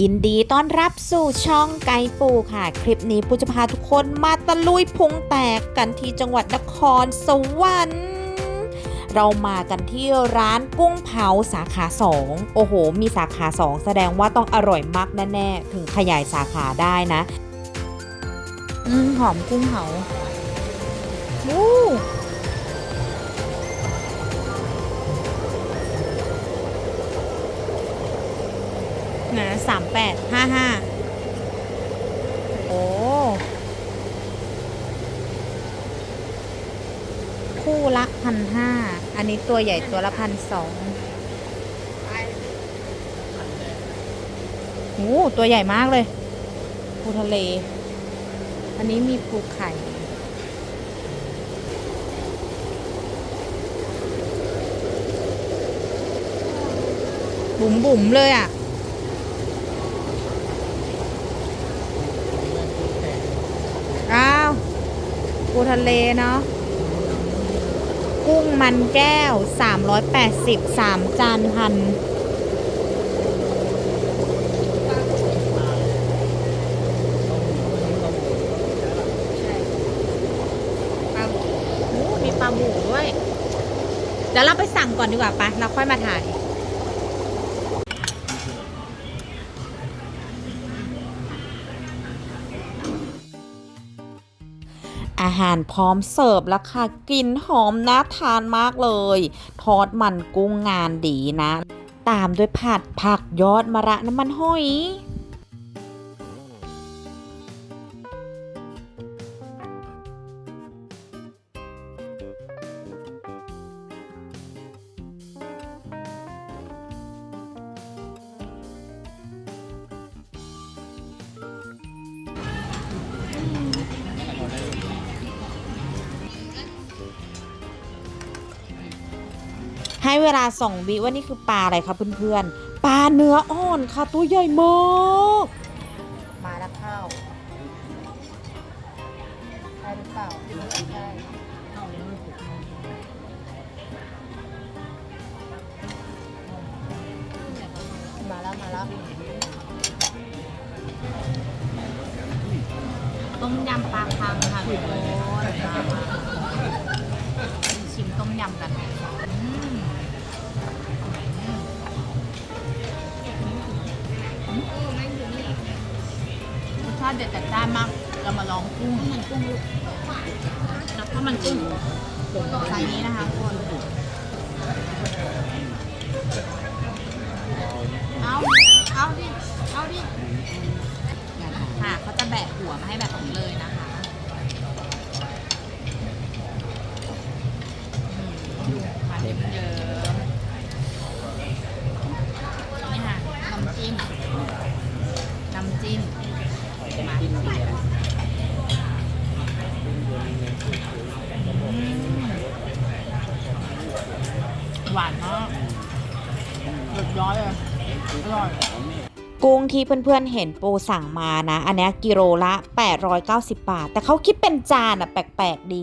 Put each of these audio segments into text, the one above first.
ยินดีต้อนรับสู่ช่องไกปูค่ะ คลิปนี้ปูจะพาทุกคนมาตะลุยพุงแตกกันที่จังหวัดนครสวรรค์เรามากันที่ร้านกุ้งเผาสาขา 2 โอ้โห มีสาขา 2 แสดงว่าต้องอร่อยมากแน่ๆ ถึงขยายสาขาได้นะ อืมหอมกุ้งเผาวู้ นะสามแปดห้าห้าโอ้คู่ละพันห้าอันนี้ตัวใหญ่ตัวละพันสองโอ้ตัวใหญ่มากเลยปูทะเล อันนี้มีปูไข่บุ๋มบุ๋มๆเลยอะ อ้าว ปูทะเลเนาะกุ้งมันแก้ว 380 3 จานพันอู้มีปลาบูด้วย เดี๋ยวเราไปสั่งก่อนดีกว่าปะเราค่อยมาถ่าย อาหารพร้อมเสิร์ฟแล้วค่ะกลิ่นหอมน่าทานมากเลย ทอดมันกุ้งงานดีนะ ตามด้วยผัดผักยอดมะระน้ำมันหอย ให้เวลาส่องวิว่านี่คือปลาอะไรคะเพื่อนๆ ปลาเนื้ออ่อนค่ะตัวใหญ่มากมาแล้วข้าวใช่หรือเปล่าใช่มาแล้วมาแล้วต้มยำปลาคังค่ะทุกคนมามาชิมต้มยำกันาติเด็ดจัดจ้านมาก เรามาลองกุ้งมันกุ้งลูกแล้วก็มันกุ้งสายนี้นะคะทุกคนเอาเอาดิ เอาดิค่ะเขาจะแบะหัวมาให้แบบผมเลยนะคะอืมมาเยิ้มเยิ้มนี่ค่ะน้ำจิ้ม น้ำจิ้มมาอืม หวานมากหยุดย้อยเลยอร่อย กุ้งที่เพื่อนๆเห็นปูสั่งมานะ อันเนี้ยกิโลละ 890 บาท แต่เขาคิดเป็นจานอะแปลกๆดี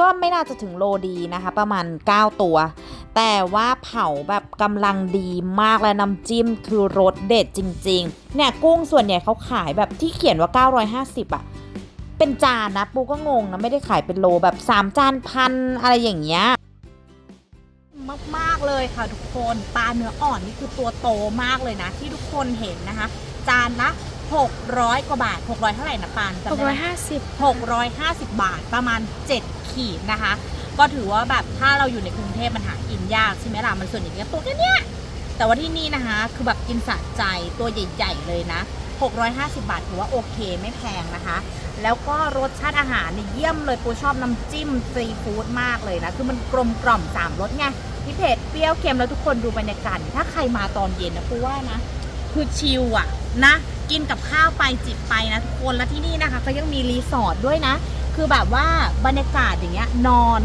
ก็ไม่น่าจะถึงโลดีนะคะ ประมาณ 9 ตัว แต่ว่าเผาแบบกำลังดีมากและน้ำจิ้มคือรสเด็ดจริงๆ เนี่ยกุ้งส่วนใหญ่เขาขายแบบที่เขียนว่า 950อะเป็นจานนะปูก็งงนะไม่ได้ขายเป็นโลแบบ 3 จานพันอะไรอย่างเงี้ย มากๆเลยค่ะทุกคนปลาเนื้ออ่อนนี่คือตัวโตมากเลยนะ ที่ทุกคนเห็นนะคะ จานละ600 กว่าบาท 600 เท่าไหร่นะปานจำหกได้ร้ไหอมยห้าสิบ650 บาทประมาณ 7 ขีดนะคะ ก็ถือว่าแบบถ้าเราอยู่ในกรุงเทพมันหากินยากใช่ไหมล่ะมันส่วนใหญ่ก็ตัวแค่เนี้ยแต่ว่าที่นี่นะคะ คือแบบกินสะใจตัวใหญ่ๆเลยนะ 650 บาทถือว่าโอเคไม่แพงนะคะ แล้วก็รสชาติอาหารเนี่ยเยี่ยมเลยปูชอบน้ำจิ้มซีฟู้ดมากเลยนะ คือมันกลมกล่อมสามรสไง พี่เผ็ดเปรี้ยวเค็มแล้วทุกคนดูบรรยากาศถ้าใครมาตอนเย็นนะปูว่านะ คือชิลอะนะ กินกับข้าวไปจิบไปนะทุกคนแล้วที่นี่นะคะก็ยังมีรีสอร์ทด้วยนะ คือแบบว่าบรรยากาศอย่างเงี้ยนอน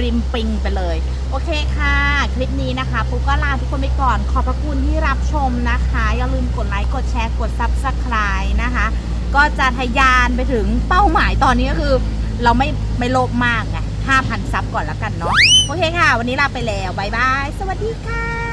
ริมปิงไปเลย โอเคค่ะ คลิปนี้นะคะปุ๊กก็ลาทุกคนไปก่อน ขอบพระคุณที่รับชมนะคะ อย่าลืมกดไลค์กดแชร์กด Subscribe นะคะ ก็จะทะยานไปถึงเป้าหมายตอนนี้ก็คือ เราไม่ไม่โลภมากไง 5,000 ซับก่อนแล้วกันเนาะ โอเคค่ะ วันนี้ลาไปแล้วบายบาย สวัสดีค่ะ